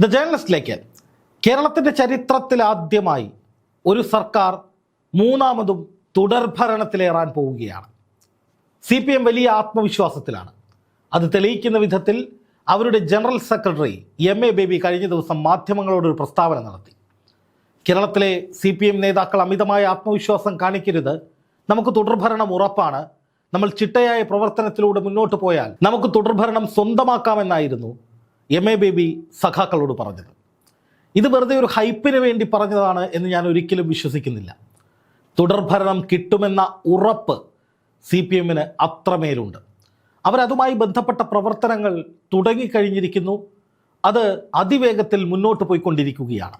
The ജേർണലിസ്റ്റിലേക്ക് കേരളത്തിന്റെ ചരിത്രത്തിൽ ആദ്യമായി ഒരു സർക്കാർ മൂന്നാമതും തുടർഭരണത്തിലേറാൻ പോവുകയാണ്. സി പി എം വലിയ ആത്മവിശ്വാസത്തിലാണ്. അത് തെളിയിക്കുന്ന വിധത്തിൽ അവരുടെ general secretary M A Baby കഴിഞ്ഞ ദിവസം മാധ്യമങ്ങളോട് ഒരു പ്രസ്താവന നടത്തി. കേരളത്തിലെ സി പി എം നേതാക്കൾ അമിതമായ ആത്മവിശ്വാസം കാണിക്കരുത്. നമുക്ക് തുടർഭരണം ഉറപ്പാണ്. നമ്മൾ ചിട്ടയായ പ്രവർത്തനത്തിലൂടെ മുന്നോട്ട് പോയാൽ നമുക്ക് തുടർഭരണം സ്വന്തമാക്കാമെന്നായിരുന്നു എം എ ബേബി സഖാക്കളോട് പറഞ്ഞത്. ഇത് വെറുതെ ഒരു ഹൈപ്പിന് വേണ്ടി പറഞ്ഞതാണ് എന്ന് ഞാൻ ഒരിക്കലും വിശ്വസിക്കുന്നില്ല. തുടർഭരണം കിട്ടുമെന്ന ഉറപ്പ് സി പി എമ്മിന് അത്രമേലുണ്ട്. അവരതുമായി ബന്ധപ്പെട്ട പ്രവർത്തനങ്ങൾ തുടങ്ങിക്കഴിഞ്ഞിരിക്കുന്നു. അത് അതിവേഗത്തിൽ മുന്നോട്ട് പോയിക്കൊണ്ടിരിക്കുകയാണ്.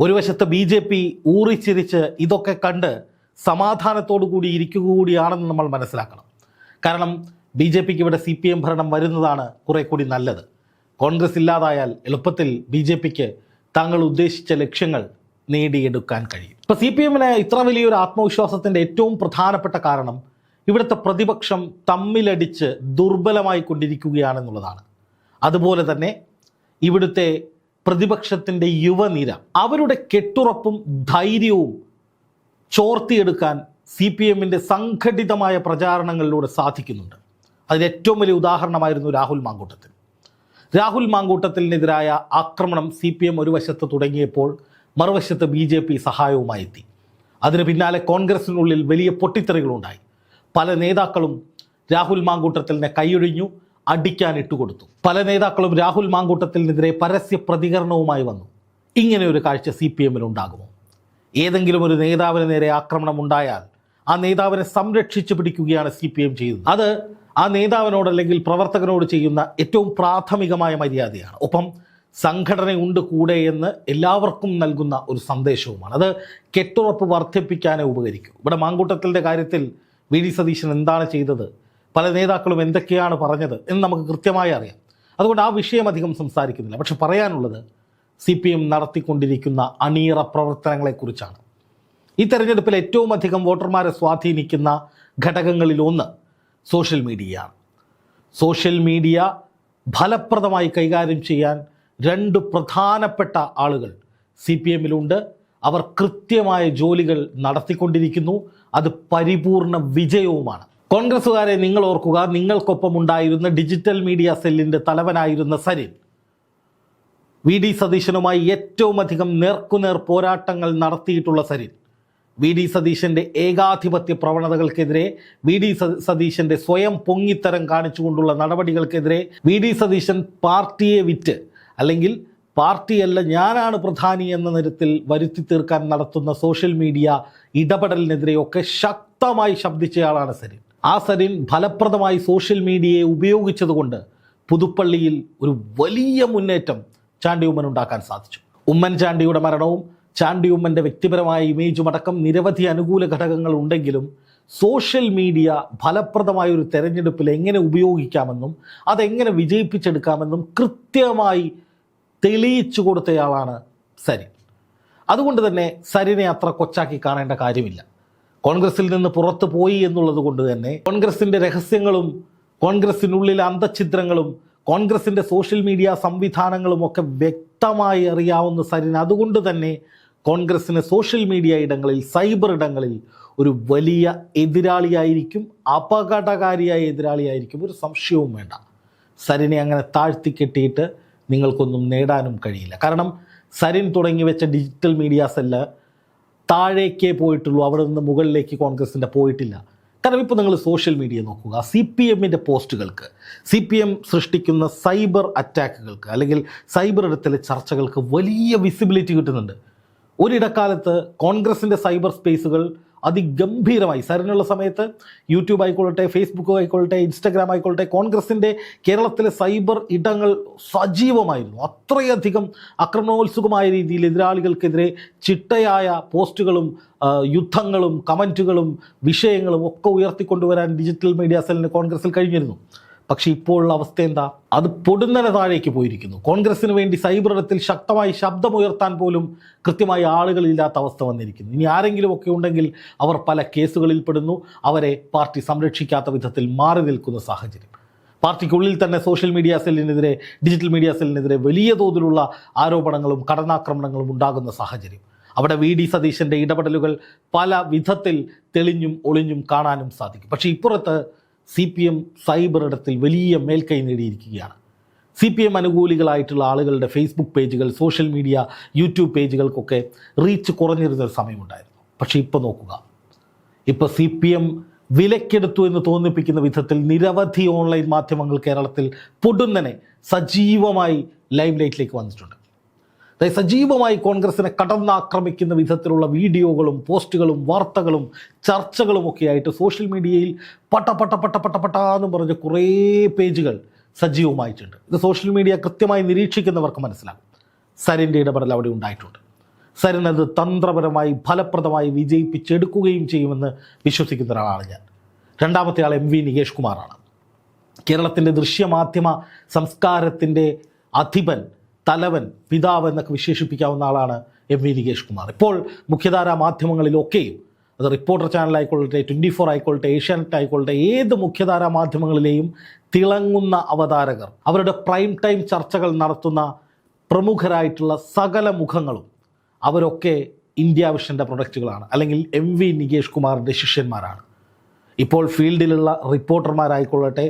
ഒരു വശത്ത് ബി ജെ പി ഊറിച്ചിരിച്ച് ഇതൊക്കെ കണ്ട് സമാധാനത്തോടു കൂടി ഇരിക്കുക കൂടിയാണെന്ന് നമ്മൾ മനസ്സിലാക്കണം. കാരണം ബി ജെ പിക്ക് ഇവിടെ സി പി എം ഭരണം വരുന്നതാണ് കുറെ കൂടി നല്ലത്. കോൺഗ്രസ് ഇല്ലാതായാൽ എളുപ്പത്തിൽ ബി ജെ പിക്ക് താങ്കൾ ഉദ്ദേശിച്ച ലക്ഷ്യങ്ങൾ നേടിയെടുക്കാൻ കഴിയും. ഇപ്പൊ സി പി എമ്മിന് ഇത്ര വലിയൊരു ആത്മവിശ്വാസത്തിന്റെ ഏറ്റവും പ്രധാനപ്പെട്ട കാരണം ഇവിടുത്തെ പ്രതിപക്ഷം തമ്മിലടിച്ച് ദുർബലമായി കൊണ്ടിരിക്കുകയാണെന്നുള്ളതാണ്. അതുപോലെ തന്നെ ഇവിടുത്തെ പ്രതിപക്ഷത്തിന്റെ യുവനിര അവരുടെ കെട്ടുറപ്പും ധൈര്യവും ചോർത്തിയെടുക്കാൻ സി പി എമ്മിന്റെ സംഘടിതമായ പ്രചാരണങ്ങളിലൂടെ സാധിക്കുന്നുണ്ട്. അതിന് ഏറ്റവും വലിയ ഉദാഹരണമായിരുന്നു രാഹുൽ മാങ്കൂട്ടത്തിൽ. രാഹുൽ മാങ്കൂട്ടത്തിനെതിരായ ആക്രമണം സി പി എം ഒരു വശത്ത് തുടങ്ങിയപ്പോൾ മറുവശത്ത് ബി ജെ പി സഹായവുമായി എത്തി അതിന് പിന്നാലെ കോൺഗ്രസിനുള്ളിൽ വലിയ പൊട്ടിത്തെറികളുണ്ടായി. പല നേതാക്കളും രാഹുൽ മാങ്കൂട്ടത്തിലിനെ കൈയൊഴിഞ്ഞു അടിക്കാൻ ഇട്ടുകൊടുത്തു പല നേതാക്കളും രാഹുൽ മാങ്കൂട്ടത്തിനെതിരെ പരസ്യ പ്രതികരണവുമായി വന്നു. ഇങ്ങനെ ഒരു കാഴ്ച സി പി എമ്മിൽ ഉണ്ടാകുമോ? ഏതെങ്കിലും ഒരു നേതാവിന് നേരെ ആക്രമണം ഉണ്ടായാൽ ആ നേതാവിനെ സംരക്ഷിച്ചു പിടിക്കുകയാണ് സി പി എം ചെയ്തത് അത് ആ നേതാവിനോട് അല്ലെങ്കിൽ പ്രവർത്തകനോട് ചെയ്യുന്ന ഏറ്റവും പ്രാഥമികമായ മര്യാദയാണ്. ഒപ്പം സംഘടനയുണ്ട് കൂടെ എന്ന് എല്ലാവർക്കും നൽകുന്ന ഒരു സന്ദേശവുമാണ്. അത് കെട്ടുറപ്പ് വർദ്ധിപ്പിക്കാനേ ഉപകരിക്കും. ഇവിടെ മാങ്കൂട്ടത്തിന്റെ കാര്യത്തിൽ വി. ഡി. സതീശൻ എന്താണ് ചെയ്തത്? പല നേതാക്കളും എന്തൊക്കെയാണ് പറഞ്ഞത് എന്ന് നമുക്ക് കൃത്യമായി അറിയാം. അതുകൊണ്ട് ആ വിഷയം അധികം സംസാരിക്കുന്നില്ല. പക്ഷെ പറയാനുള്ളത് സി പി എം നടത്തിക്കൊണ്ടിരിക്കുന്ന അണിയറ പ്രവർത്തനങ്ങളെക്കുറിച്ചാണ്. ഈ തെരഞ്ഞെടുപ്പിൽ ഏറ്റവും അധികം വോട്ടർമാരെ സ്വാധീനിക്കുന്ന ഘടകങ്ങളിൽ ഒന്ന് സോഷ്യൽ മീഡിയയാണ് സോഷ്യൽ മീഡിയ ഫലപ്രദമായി കൈകാര്യം ചെയ്യാൻ രണ്ട് പ്രധാനപ്പെട്ട ആളുകൾ സി പി എമ്മിലുണ്ട്. അവർ കൃത്യമായ ജോലികൾ നടത്തിക്കൊണ്ടിരിക്കുന്നു. അത് പരിപൂർണ വിജയവുമാണ്. കോൺഗ്രസ്സുകാരെ നിങ്ങൾ ഓർക്കുക നിങ്ങൾക്കൊപ്പം ഉണ്ടായിരുന്ന ഡിജിറ്റൽ മീഡിയ സെല്ലിന്റെ തലവനായിരുന്ന സരിൻ. വി. ഡി. സതീശനുമായി ഏറ്റവും അധികം നേർക്കുനേർ പോരാട്ടങ്ങൾ നടത്തിയിട്ടുള്ള സരിൻ. വി ഡി സതീശന്റെ ഏകാധിപത്യ പ്രവണതകൾക്കെതിരെ വി ഡി സതീശന്റെ സ്വയം പൊങ്ങിത്തരം കാണിച്ചുകൊണ്ടുള്ള നടപടികൾക്കെതിരെ വി ഡി സതീശൻ പാർട്ടിയെ വിറ്റ് അല്ലെങ്കിൽ പാർട്ടിയല്ല ഞാനാണ് പ്രധാനി എന്ന നിരത്തിൽ വരുത്തി തീർക്കാൻ നടത്തുന്ന സോഷ്യൽ മീഡിയ ഇടപെടലിനെതിരെയൊക്കെ ശക്തമായി ശബ്ദിച്ചയാളാണ് സരിൻ. ആ സരിൻ ഫലപ്രദമായി സോഷ്യൽ മീഡിയയെ ഉപയോഗിച്ചതുകൊണ്ട് പുതുപ്പള്ളിയിൽ ഒരു വലിയ മുന്നേറ്റം ചാണ്ടി ഉമ്മൻ ഉണ്ടാക്കാൻ സാധിച്ചു. ഉമ്മൻചാണ്ടിയുടെ മരണവും ചാണ്ടി ഉമ്മന്റെ വ്യക്തിപരമായ ഇമേജും അടക്കം നിരവധി അനുകൂല ഘടകങ്ങൾ ഉണ്ടെങ്കിലും സോഷ്യൽ മീഡിയ ഫലപ്രദമായ ഒരു തെരഞ്ഞെടുപ്പിൽ എങ്ങനെ ഉപയോഗിക്കാമെന്നും അതെങ്ങനെ വിജയിപ്പിച്ചെടുക്കാമെന്നും കൃത്യമായി തെളിയിച്ചു കൊടുത്തയാളാണ് സരിൻ. അതുകൊണ്ട് തന്നെ സരിനെ അത്ര കൊച്ചാക്കി കാണേണ്ട കാര്യമില്ല. കോൺഗ്രസിൽ നിന്ന് പുറത്തു പോയി എന്നുള്ളത് കൊണ്ട് തന്നെ കോൺഗ്രസിന്റെ രഹസ്യങ്ങളും കോൺഗ്രസിനുള്ളിലെ അന്തഛിദ്രങ്ങളും കോൺഗ്രസിന്റെ സോഷ്യൽ മീഡിയ സംവിധാനങ്ങളും ഒക്കെ വ്യക്തമായി അറിയാവുന്ന സരിൻ. അതുകൊണ്ട് തന്നെ കോൺഗ്രസിന് സോഷ്യൽ മീഡിയ ഇടങ്ങളിൽ സൈബർ ഇടങ്ങളിൽ ഒരു വലിയ എതിരാളിയായിരിക്കും അപകടകാരിയായ എതിരാളിയായിരിക്കും. ഒരു സംശയവും വേണ്ട. സരിനെ അങ്ങനെ താഴ്ത്തി കെട്ടിയിട്ട് നിങ്ങൾക്കൊന്നും നേടാനും കഴിയില്ല. കാരണം സരിൻ തുടങ്ങി വെച്ച ഡിജിറ്റൽ മീഡിയാസ് അല്ല താഴേക്കേ പോയിട്ടുള്ളൂ അവിടെ നിന്ന് മുകളിലേക്ക് കോൺഗ്രസിന്റെ പോയിട്ടില്ല. കാരണം ഇപ്പോൾ നിങ്ങൾ സോഷ്യൽ മീഡിയ നോക്കുക സി പി എമ്മിന്റെ പോസ്റ്റുകൾക്ക് സി പി എം സൃഷ്ടിക്കുന്ന സൈബർ അറ്റാക്കുകൾക്ക് അല്ലെങ്കിൽ സൈബർ ഇടത്തിലെ ചർച്ചകൾക്ക് വലിയ വിസിബിലിറ്റി കിട്ടുന്നുണ്ട്. ഒരിടക്കാലത്ത് കോൺഗ്രസിന്റെ സൈബർ സ്പേസുകൾ അതിഗംഭീരമായി. സരനുള്ള സമയത്ത് യൂട്യൂബ് ആയിക്കൊള്ളട്ടെ ഫേസ്ബുക്ക് ആയിക്കൊള്ളട്ടെ ഇൻസ്റ്റാഗ്രാം ആയിക്കൊള്ളട്ടെ കോൺഗ്രസിന്റെ കേരളത്തിലെ സൈബർ ഇടങ്ങൾ സജീവമായിരുന്നു. അത്രയധികം ആക്രമണോത്സുകമായ രീതിയിൽ എതിരാളികൾക്കെതിരെ ചിട്ടയായ പോസ്റ്റുകളും യുദ്ധങ്ങളും കമന്റുകളും വിഷയങ്ങളും ഒക്കെ ഉയർത്തിക്കൊണ്ടുവരാൻ ഡിജിറ്റൽ മീഡിയ സെല്ലിന് കോൺഗ്രസിൽ കഴിഞ്ഞിരുന്നു. പക്ഷേ ഇപ്പോഴുള്ള അവസ്ഥ എന്താ? അത് പൊടുന്നനെ താഴേക്ക് പോയിരിക്കുന്നു. കോൺഗ്രസിന് വേണ്ടി സൈബർ ഇടത്തിൽ ശക്തമായി ശബ്ദമുയർത്താൻ പോലും കൃത്യമായി ആളുകളില്ലാത്ത അവസ്ഥ വന്നിരിക്കുന്നു. ഇനി ആരെങ്കിലും ഒക്കെ ഉണ്ടെങ്കിൽ അവർ പല കേസുകളിൽ പെടുന്നു. അവരെ പാർട്ടി സംരക്ഷിക്കാത്ത വിധത്തിൽ മാറി നിൽക്കുന്ന സാഹചര്യം. പാർട്ടിക്കുള്ളിൽ തന്നെ സോഷ്യൽ മീഡിയ സെല്ലിനെതിരെ ഡിജിറ്റൽ മീഡിയ സെല്ലിനെതിരെ വലിയ തോതിലുള്ള ആരോപണങ്ങളും കടന്നാക്രമണങ്ങളും ഉണ്ടാകുന്ന സാഹചര്യം. അവിടെ വി ഡി സതീശന്റെ ഇടപെടലുകൾ പല വിധത്തിൽ തെളിഞ്ഞും ഒളിഞ്ഞും കാണാനും സാധിക്കും. പക്ഷേ ഇപ്പുറത്ത് സി പി എം സൈബർ ഇടത്തിൽ വലിയ മേൽക്കൈ നേടിയിരിക്കുകയാണ്. സി പി എം അനുകൂലികളായിട്ടുള്ള ആളുകളുടെ ഫേസ്ബുക്ക് പേജുകൾ സോഷ്യൽ മീഡിയ യൂട്യൂബ് പേജുകൾക്കൊക്കെ റീച്ച് കുറഞ്ഞിരുന്ന ഒരു സമയമുണ്ടായിരുന്നു. പക്ഷേ ഇപ്പോൾ നോക്കുക. ഇപ്പോൾ സി പി എം വിലക്കെടുത്തു എന്ന് തോന്നിപ്പിക്കുന്ന വിധത്തിൽ നിരവധി ഓൺലൈൻ മാധ്യമങ്ങൾ കേരളത്തിൽ പൊടുന്നനെ സജീവമായി ലൈം ലൈറ്റിലേക്ക് വന്നിട്ടുണ്ട്. സജീവമായി കോൺഗ്രസിനെ കടന്നാക്രമിക്കുന്ന വിധത്തിലുള്ള വീഡിയോകളും പോസ്റ്റുകളും വാർത്തകളും ചർച്ചകളും ഒക്കെ ആയിട്ട് സോഷ്യൽ മീഡിയയിൽ പട്ട പട്ട പട്ട പട്ട പട്ട എന്ന് പറഞ്ഞ കുറേ പേജുകൾ സജീവമായിട്ടുണ്ട്. ഇത് സോഷ്യൽ മീഡിയ കൃത്യമായി നിരീക്ഷിക്കുന്നവർക്ക് മനസ്സിലാകും. സരിന്റെ ഇടപെടൽ അവിടെ ഉണ്ടായിട്ടുണ്ട്. സരിൻ അത് തന്ത്രപരമായി ഫലപ്രദമായി വിജയിപ്പിച്ചെടുക്കുകയും ചെയ്യുമെന്ന് വിശ്വസിക്കുന്ന ഒരാളാണ് ഞാൻ. രണ്ടാമത്തെ ആൾ എം വി നികേഷ് കുമാറാണ്. കേരളത്തിന്റെ ദൃശ്യമാധ്യമ സംസ്കാരത്തിന്റെ അധിപൻ തലവൻ പിതാവ് എന്നൊക്കെ വിശേഷിപ്പിക്കാവുന്ന ആളാണ് എം വി നികേഷ് കുമാർ. ഇപ്പോൾ മുഖ്യധാരാ മാധ്യമങ്ങളിലൊക്കെയും അത് റിപ്പോർട്ടർ ചാനൽ ആയിക്കോളട്ടെ ട്വന്റി ഫോർ ആയിക്കൊള്ളട്ടെ ഏഷ്യാനെറ്റ് ആയിക്കൊള്ളട്ടെ ഏത് മുഖ്യധാരാ മാധ്യമങ്ങളിലെയും തിളങ്ങുന്ന അവതാരകർ അവരുടെ പ്രൈം ടൈം ചർച്ചകൾ നടത്തുന്ന പ്രമുഖരായിട്ടുള്ള സകല മുഖങ്ങളും അവരൊക്കെ ഇന്ത്യ വിഷന്റെ പ്രൊഡക്റ്റുകളാണ്. അല്ലെങ്കിൽ എം വി നികേഷ് കുമാറിന്റെ ശിഷ്യന്മാരാണ്. ഇപ്പോൾ ഫീൽഡിലുള്ള റിപ്പോർട്ടർമാരായിക്കൊള്ളട്ടെ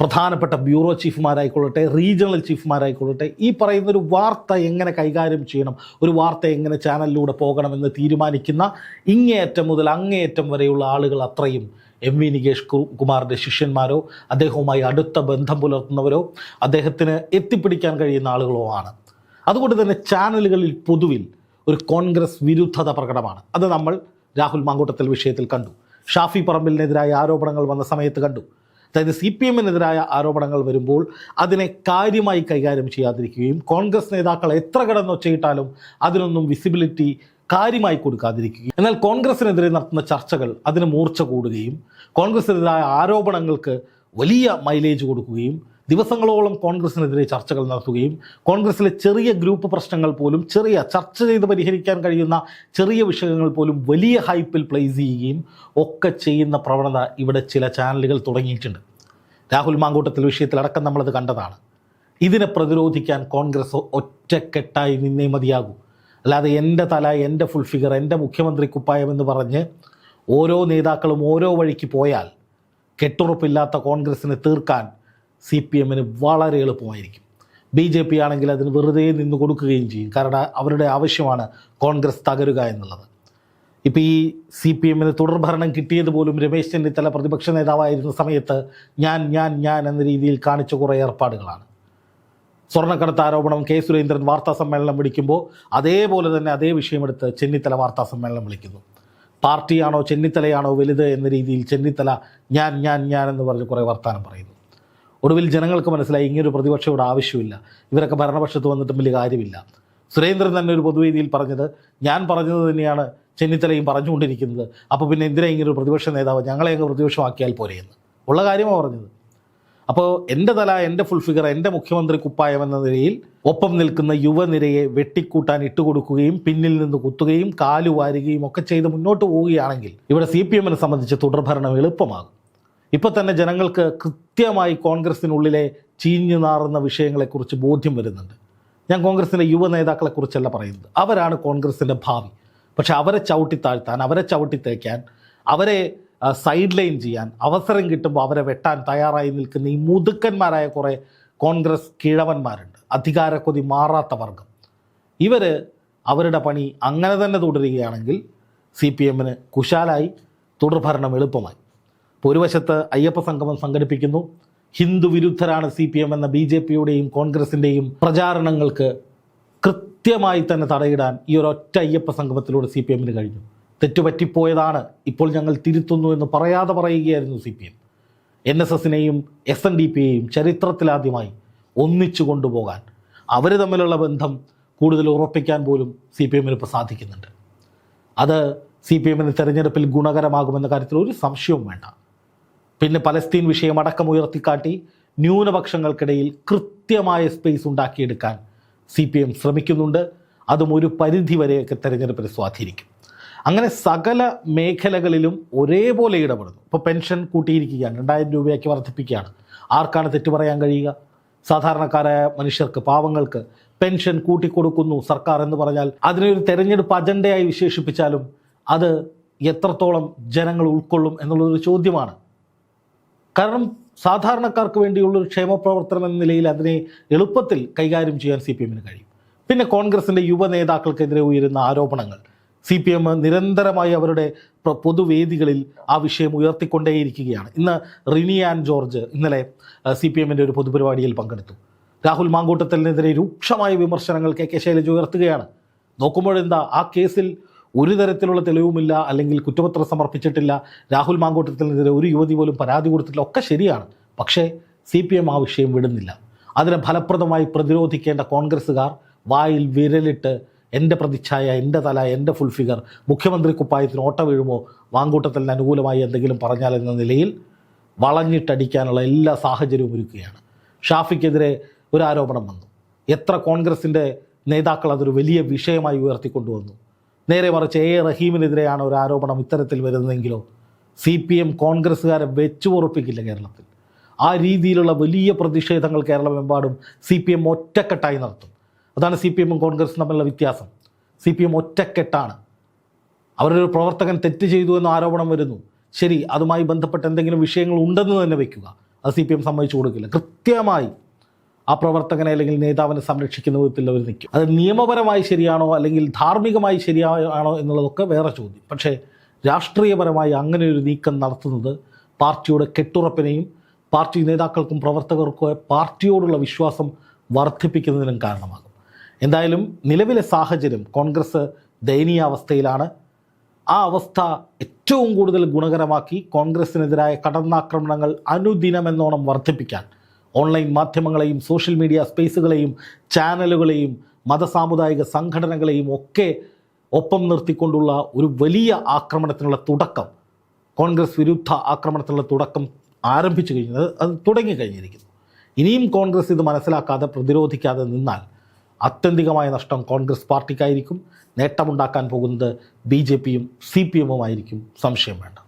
പ്രധാനപ്പെട്ട ബ്യൂറോ ചീഫുമാരായിക്കൊള്ളട്ടെ റീജിയണൽ ചീഫുമാരായിക്കൊള്ളട്ടെ ഈ പറയുന്ന ഒരു വാർത്ത എങ്ങനെ കൈകാര്യം ചെയ്യണം ഒരു വാർത്ത എങ്ങനെ ചാനലിലൂടെ പോകണമെന്ന് തീരുമാനിക്കുന്ന ഇങ്ങേയറ്റം മുതൽ അങ്ങേയറ്റം വരെയുള്ള ആളുകൾ അത്രയും എം വി നികേഷ് കുമാറിന്റെ ശിഷ്യന്മാരോ അദ്ദേഹവുമായി അടുത്ത ബന്ധം പുലർത്തുന്നവരോ അദ്ദേഹത്തിന് എത്തിപ്പിടിക്കാൻ കഴിയുന്ന ആളുകളോ ആണ്. അതുകൊണ്ട് തന്നെ ചാനലുകളിൽ പൊതുവിൽ ഒരു കോൺഗ്രസ് വിരുദ്ധത പ്രകടമാണ്. അത് നമ്മൾ രാഹുൽ മാങ്കൂട്ടത്തിൽ വിഷയത്തിൽ കണ്ടു. ഷാഫി പറമ്പിലിനെതിരായ ആരോപണങ്ങൾ വന്ന സമയത്ത് കണ്ടു. അതായത് സി പി എമ്മിനെതിരായ ആരോപണങ്ങൾ വരുമ്പോൾ അതിനെ കാര്യമായി കൈകാര്യം ചെയ്യാതിരിക്കുകയും കോൺഗ്രസ് നേതാക്കൾ എത്ര കിടന്നൊച്ചയിട്ടാലും അതിനൊന്നും വിസിബിലിറ്റി കാര്യമായി കൊടുക്കാതിരിക്കുകയും എന്നാൽ കോൺഗ്രസിനെതിരെ നടത്തുന്ന ചർച്ചകൾ അതിന് മൂർച്ച കൂടുകയും കോൺഗ്രസിനെതിരായ ആരോപണങ്ങൾക്ക് വലിയ മൈലേജ് കൊടുക്കുകയും ദിവസങ്ങളോളം കോൺഗ്രസിനെതിരെ ചർച്ചകൾ നടത്തുകയും കോൺഗ്രസിലെ ചെറിയ ഗ്രൂപ്പ് പ്രശ്നങ്ങൾ പോലും ചെറിയ ചർച്ച ചെയ്ത് പരിഹരിക്കാൻ കഴിയുന്ന ചെറിയ വിഷയങ്ങൾ പോലും വലിയ ഹൈപ്പിൽ പ്ലേസ് ചെയ്യുകയും ഒക്കെ ചെയ്യുന്ന പ്രവണത ഇവിടെ ചില ചാനലുകൾ തുടങ്ങിയിട്ടുണ്ട്. രാഹുൽ മാങ്കൂട്ടത്തിൽ വിഷയത്തിലടക്കം നമ്മളത് കണ്ടതാണ്. ഇതിനെ പ്രതിരോധിക്കാൻ കോൺഗ്രസ് ഒറ്റക്കെട്ടായി നിന്നേ മതിയാകൂ. അല്ലാതെ എന്റെ തല എന്റെ ഫുൾ ഫിഗർ എന്റെ മുഖ്യമന്ത്രി കുപ്പായം എന്ന് പറഞ്ഞ് ഓരോ നേതാക്കളും ഓരോ വഴിക്ക് പോയാൽ കെട്ടുറപ്പില്ലാത്ത കോൺഗ്രസിനെ തീർക്കാൻ സി പി എമ്മിന് വളരെ എളുപ്പമായിരിക്കും. ബി ജെ പി ആണെങ്കിൽ അതിന് വെറുതെ നിന്ന് കൊടുക്കുകയും ചെയ്യും. കാരണം അവരുടെ ആവശ്യമാണ് കോൺഗ്രസ് തകരുക എന്നുള്ളത്. ഇപ്പോൾ ഈ സി പി എമ്മിന് തുടർഭരണം കിട്ടിയത് പോലും രമേശ് ചെന്നിത്തല പ്രതിപക്ഷ നേതാവായിരുന്ന സമയത്ത് ഞാൻ ഞാൻ ഞാൻ എന്ന രീതിയിൽ കാണിച്ച കുറേ ഏർപ്പാടുകളാണ്. സ്വർണക്കടത്ത് ആരോപണം കെ സുരേന്ദ്രൻ വാർത്താ സമ്മേളനം വിളിക്കുമ്പോൾ അതേപോലെ തന്നെ അതേ വിഷയമെടുത്ത് ചെന്നിത്തല വാർത്താ സമ്മേളനം വിളിക്കുന്നു. പാർട്ടിയാണോ ചെന്നിത്തലയാണോ വലുത് എന്ന രീതിയിൽ ചെന്നിത്തല ഞാൻ ഞാൻ ഞാൻ എന്ന് പറഞ്ഞ് കുറേ വർത്തമാനം പറയുന്നു. ഒടുവിൽ ജനങ്ങൾക്ക് മനസ്സിലായി ഇങ്ങനൊരു പ്രതിപക്ഷം ഇവിടെ ആവശ്യമില്ല. ഇവരൊക്കെ ഭരണപക്ഷത്ത് വന്നിട്ടും വലിയ കാര്യമില്ല. സുരേന്ദ്രൻ തന്നെ ഒരു പൊതുവേദിയിൽ പറഞ്ഞത് ഞാൻ പറഞ്ഞത് തന്നെയാണ് ചെന്നിത്തലയും പറഞ്ഞുകൊണ്ടിരിക്കുന്നത്. അപ്പോൾ പിന്നെ എന്തിനാ ഇങ്ങനെ ഒരു പ്രതിപക്ഷ നേതാവ്? ഞങ്ങളെ അങ്ങ് പ്രതിപക്ഷമാക്കിയാൽ പോരെയെന്ന്. ഉള്ള കാര്യമാണ് പറഞ്ഞത്. അപ്പോൾ എന്റെ തല എന്റെ ഫുൾ ഫിഗർ എന്റെ മുഖ്യമന്ത്രി കുപ്പായം എന്ന നിലയിൽ ഒപ്പം നിൽക്കുന്ന യുവനിരയെ വെട്ടിക്കൂട്ടാൻ ഇട്ടുകൊടുക്കുകയും പിന്നിൽ നിന്ന് കുത്തുകയും കാലു വാരുകയും ഒക്കെ ചെയ്ത് മുന്നോട്ട് പോവുകയാണെങ്കിൽ ഇവിടെ സി പി എമ്മിനെ സംബന്ധിച്ച് തുടർഭരണം എളുപ്പമാകും. ഇപ്പോൾ തന്നെ ജനങ്ങൾക്ക് കൃത്യമായി കോൺഗ്രസ്സിനുള്ളിലെ ചീഞ്ഞു നാറുന്ന വിഷയങ്ങളെക്കുറിച്ച് ബോധ്യം വരുന്നുണ്ട്. ഞാൻ കോൺഗ്രസിന്റെ യുവ നേതാക്കളെക്കുറിച്ചല്ല പറയുന്നത്. അവരാണ് കോൺഗ്രസിന്റെ ഭാവി. പക്ഷെ അവരെ ചവിട്ടി താഴ്ത്താൻ അവരെ ചവിട്ടി തേക്കാൻ അവരെ സൈഡ് ലൈൻ ചെയ്യാൻ അവസരം കിട്ടുമ്പോൾ അവരെ വെട്ടാൻ തയ്യാറായി നിൽക്കുന്ന ഈ മുതുക്കന്മാരായ കുറേ കോൺഗ്രസ് കിഴവന്മാരുണ്ട്. അധികാരക്കൊതി മാറാത്ത വർഗം. ഇവർ അവരുടെ പണി അങ്ങനെ തന്നെ തുടരുകയാണെങ്കിൽ സി പി എമ്മിന് കുശാലായി തുടർഭരണം എളുപ്പമായി. ഇപ്പോൾ ഒരു വശത്ത് അയ്യപ്പ സംഗമം സംഘടിപ്പിക്കുന്നു. ഹിന്ദു വിരുദ്ധരാണ് സി പി എം എന്ന ബി ജെ പിയുടെയും കോൺഗ്രസിന്റെയും പ്രചാരണങ്ങൾക്ക് കൃത്യമായി തന്നെ തടയിടാൻ ഈ ഒരൊറ്റ അയ്യപ്പ സംഗമത്തിലൂടെ സി പി എമ്മിന് കഴിഞ്ഞു. തെറ്റുപറ്റിപ്പോയതാണ്. ഇപ്പോൾ ഞങ്ങൾ തിരുത്തുന്നു എന്ന് പറയാതെ പറയുകയായിരുന്നു C P M. N S എസിനെയും S N D പിയെയും ചരിത്രത്തിലാദ്യമായി ഒന്നിച്ചു കൊണ്ടുപോകാൻ അവർ തമ്മിലുള്ള ബന്ധം കൂടുതൽ ഉറപ്പിക്കാൻ പോലും സി പി എമ്മിന് ഇപ്പോൾ സാധിക്കുന്നുണ്ട്. അത് സി പി എമ്മിന് തെരഞ്ഞെടുപ്പിൽ ഗുണകരമാകുമെന്ന കാര്യത്തിൽ ഒരു സംശയവും വേണ്ട. പിന്നെ പലസ്തീൻ വിഷയം അടക്കം ഉയർത്തിക്കാട്ടി ന്യൂനപക്ഷങ്ങൾക്കിടയിൽ കൃത്യമായ സ്പേസ് ഉണ്ടാക്കിയെടുക്കാൻ സി പി എം ശ്രമിക്കുന്നുണ്ട്. അതും ഒരു പരിധിവരെയൊക്കെ തെരഞ്ഞെടുപ്പിനെ സ്വാധീനിക്കും. അങ്ങനെ സകല മേഖലകളിലും ഒരേപോലെ ഇടപെടുന്നു. ഇപ്പോൾ പെൻഷൻ കൂട്ടിയിരിക്കുകയാണ്. രണ്ടായിരം രൂപയാക്കി വർദ്ധിപ്പിക്കുകയാണ്. ആർക്കാണ് തെറ്റു പറയാൻ കഴിയുക? സാധാരണക്കാരായ മനുഷ്യർക്ക് പാവങ്ങൾക്ക് പെൻഷൻ കൂട്ടിക്കൊടുക്കുന്നു സർക്കാർ എന്ന് പറഞ്ഞാൽ അതിനൊരു തെരഞ്ഞെടുപ്പ് അജണ്ടയായി വിശേഷിപ്പിച്ചാലും അത് എത്രത്തോളം ജനങ്ങൾ ഉൾക്കൊള്ളും എന്നുള്ളൊരു ചോദ്യമാണ്. കാരണം സാധാരണക്കാർക്ക് വേണ്ടിയുള്ള ഒരു ക്ഷേമ പ്രവർത്തനം എന്ന നിലയിൽ അതിനെ എളുപ്പത്തിൽ കൈകാര്യം ചെയ്യാൻ സി പി എമ്മിന് കഴിയും. പിന്നെ കോൺഗ്രസിന്റെ യുവ നേതാക്കൾക്കെതിരെ ഉയരുന്ന ആരോപണങ്ങൾ. സി പി എം നിരന്തരമായി അവരുടെ പൊതുവേദികളിൽ ആ വിഷയം ഉയർത്തിക്കൊണ്ടേയിരിക്കുകയാണ്. ഇന്ന് റിനി ആൻഡ് ജോർജ് ഇന്നലെ സി പി എമ്മിന്റെ ഒരു പൊതുപരിപാടിയിൽ പങ്കെടുത്തു. രാഹുൽ മാങ്കൂട്ടത്തിനെതിരെ രൂക്ഷമായ വിമർശനങ്ങൾ കെ കെ ശൈലജ ഉയർത്തുകയാണ്. നോക്കുമ്പോഴെന്താ ആ കേസിൽ ഒരു തരത്തിലുള്ള തെളിവുമില്ല അല്ലെങ്കിൽ കുറ്റപത്രം സമർപ്പിച്ചിട്ടില്ല രാഹുൽ മാങ്കൂട്ടത്തിനെതിരെ ഒരു യുവതി പോലും പരാതി കൊടുത്തിട്ടില്ല ഒക്കെ ശരിയാണ്. പക്ഷേ സി പി എം ആ വിഷയം വിടുന്നില്ല. അതിനെ ഫലപ്രദമായി പ്രതിരോധിക്കേണ്ട കോൺഗ്രസ്സുകാർ വായിൽ വിരലിട്ട് എന്റെ പ്രതിച്ഛായ എന്റെ തല എന്റെ ഫുൾ ഫിഗർ മുഖ്യമന്ത്രി കുപ്പായത്തിന് ഓട്ട വീഴുമോ മാങ്കൂട്ടത്തിന് അനുകൂലമായി എന്തെങ്കിലും പറഞ്ഞാൽ എന്ന നിലയിൽ വളഞ്ഞിട്ടടിക്കാനുള്ള എല്ലാ സാഹചര്യവും ഒരുക്കുകയാണ്. ഷാഫിക്കെതിരെ ഒരു ആരോപണം വന്നു. എത്ര കോൺഗ്രസിന്റെ നേതാക്കൾ അതൊരു വലിയ വിഷയമായി ഉയർത്തിക്കൊണ്ടുവന്നു. നേരെ മറിച്ച് എ. റഹീമിനെതിരെയാണ് ഒരു ആരോപണം ഇത്തരത്തിൽ വരുന്നതെങ്കിലോ? സി പി എം കോൺഗ്രസ്സുകാരെ വെച്ചു ഉറപ്പിക്കില്ല കേരളത്തിൽ. ആ രീതിയിലുള്ള വലിയ പ്രതിഷേധങ്ങൾ കേരളമെമ്പാടും സി പി എം ഒറ്റക്കെട്ടായി നടത്തും. അതാണ് സി പി എമ്മും കോൺഗ്രസും തമ്മിലുള്ള വ്യത്യാസം. സി പി എം ഒറ്റക്കെട്ടാണ്. അവരൊരു പ്രവർത്തകൻ തെറ്റ് ചെയ്തു എന്ന ആരോപണം വരുന്നു. ശരി അതുമായി ബന്ധപ്പെട്ട് എന്തെങ്കിലും വിഷയങ്ങൾ ഉണ്ടെന്ന് തന്നെ വയ്ക്കുക അത് സി പി എം സമ്മതിച്ചു കൊടുക്കില്ല. കൃത്യമായി ആ പ്രവർത്തകനെ അല്ലെങ്കിൽ നേതാവിനെ സംരക്ഷിക്കുന്ന വിധത്തിൽ അവർ നിൽക്കും. അത് നിയമപരമായി ശരിയാണോ അല്ലെങ്കിൽ ധാർമ്മികമായി ശരിയാണോ എന്നുള്ളതൊക്കെ വേറെ ചോദ്യം. പക്ഷേ രാഷ്ട്രീയപരമായി അങ്ങനെ ഒരു നീക്കം നടത്തുന്നത് പാർട്ടിയുടെ കെട്ടുറപ്പിനെയും പാർട്ടി നേതാക്കൾക്കും പ്രവർത്തകർക്കും പാർട്ടിയോടുള്ള വിശ്വാസം വർദ്ധിപ്പിക്കുന്നതിനും കാരണമാകും. എന്തായാലും നിലവിലെ സാഹചര്യം കോൺഗ്രസ് ദയനീയാവസ്ഥയിലാണ്. ആ അവസ്ഥ ഏറ്റവും കൂടുതൽ ഗുണകരമാക്കി കോൺഗ്രസിനെതിരായ കടന്നാക്രമണങ്ങൾ അനുദിനമെന്നോണം വർദ്ധിപ്പിക്കാൻ ഓൺലൈൻ മാധ്യമങ്ങളെയും സോഷ്യൽ മീഡിയ സ്പേസുകളെയും ചാനലുകളെയും മതസാമുദായിക സംഘടനകളെയും ഒക്കെ ഒപ്പം നിർത്തിക്കൊണ്ടുള്ള ഒരു വലിയ ആക്രമണത്തിനുള്ള തുടക്കം കോൺഗ്രസ് വിരുദ്ധ ആക്രമണത്തിനുള്ള തുടക്കം ആരംഭിച്ചു കഴിഞ്ഞത് അത് തുടങ്ങി കഴിഞ്ഞിരിക്കുന്നു. ഇനിയും കോൺഗ്രസ് ഇത് മനസ്സിലാക്കാതെ പ്രതിരോധിക്കാതെ നിന്നാൽ അത്യന്തികമായ നഷ്ടം കോൺഗ്രസ് പാർട്ടിക്കായിരിക്കും. നേട്ടമുണ്ടാക്കാൻ പോകുന്നത് ബി ജെ പിയും സി പി എമ്മുമായിരിക്കും. സംശയം വേണ്ട.